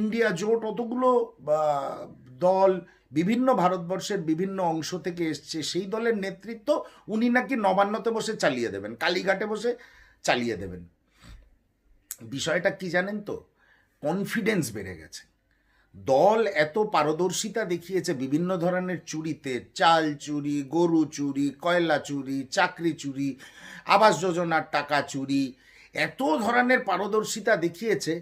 India জোট অতগুলো দল বিভিন্ন ভারতবর্ষের বিভিন্ন অংশ থেকে এসছে, সেই দলের নেতৃত্ব উনি নাকি নবান্নতে বসে চালিয়ে দেবেন, কালীঘাটে বসে চালিয়ে দেবেন। বিষয়টা কি জানেন তো? কনফিডেন্স বেড়ে গেছে। দল এত পারদর্শিতা দেখিয়েছে বিভিন্ন ধরনের চুরিতে, চাল চুরি, গরু চুরি, কয়লা চুরি, চাকরি চুরি, আবাস যোজনার টাকা চুরি এত ধরনের পারদর্শিতা দেখিয়েছে,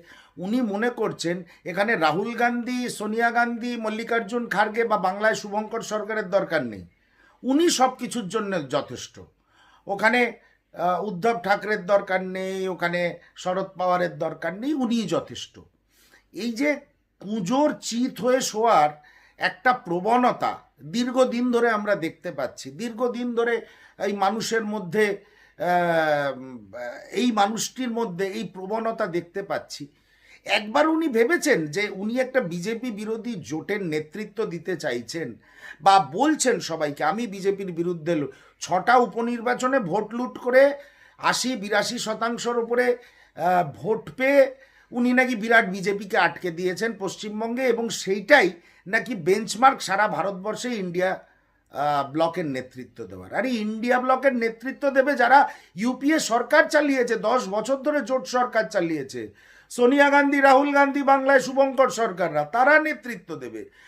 উনি মনে করছেন এখানে রাহুল গান্ধী, সোনিয়া গান্ধী, মল্লিকার্জুন খার্গে বা বাংলায় শুভঙ্কর সরকারের দরকার নেই। উনি সব কিছুর জন্য যথেষ্ট। ওখানে উদ্ধব ঠাকরের দরকার নেই, ওখানে শরদ পাওয়ারের দরকার নেই, উনিই যথেষ্ট। এই যে পুজোর চিত হয়ে শোয়ার একটা প্রবণতা দীর্ঘদিন ধরে আমরা দেখতে পাচ্ছি, দীর্ঘদিন ধরে এই মানুষের মধ্যে এই মানুষটির মধ্যে এই প্রবণতা দেখতে পাচ্ছি। একবার উনি ভেবেছেন যে উনি একটা বিজেপি বিরোধী জোটের নেতৃত্ব দিতে চাইছেন বা বলছেন সবাইকে, আমি বিজেপির বিরুদ্ধে ছটা উপনির্বাচনে ভোট লুট করে আশি বিরাশি শতাংশের উপরে ভোট পেয়ে উনি নাকি বিরাট বিজেপিকে আটকে দিয়েছেন পশ্চিমবঙ্গে এবং সেইটাই নাকি বেঞ্চমার্ক সারা ভারতবর্ষে ইন্ডিয়া ব্লকের নেতৃত্ব দেওয়ার। আরে, ইন্ডিয়া ব্লকের নেতৃত্ব দেবে যারা ইউপিএ সরকার চালিয়েছে, দশ বছর ধরে জোট সরকার চালিয়েছে। সোনিয়া গান্ধী, রাহুল গান্ধী, বাংলায় শুভঙ্কর সরকাররা, তারা নেতৃত্ব দেবে।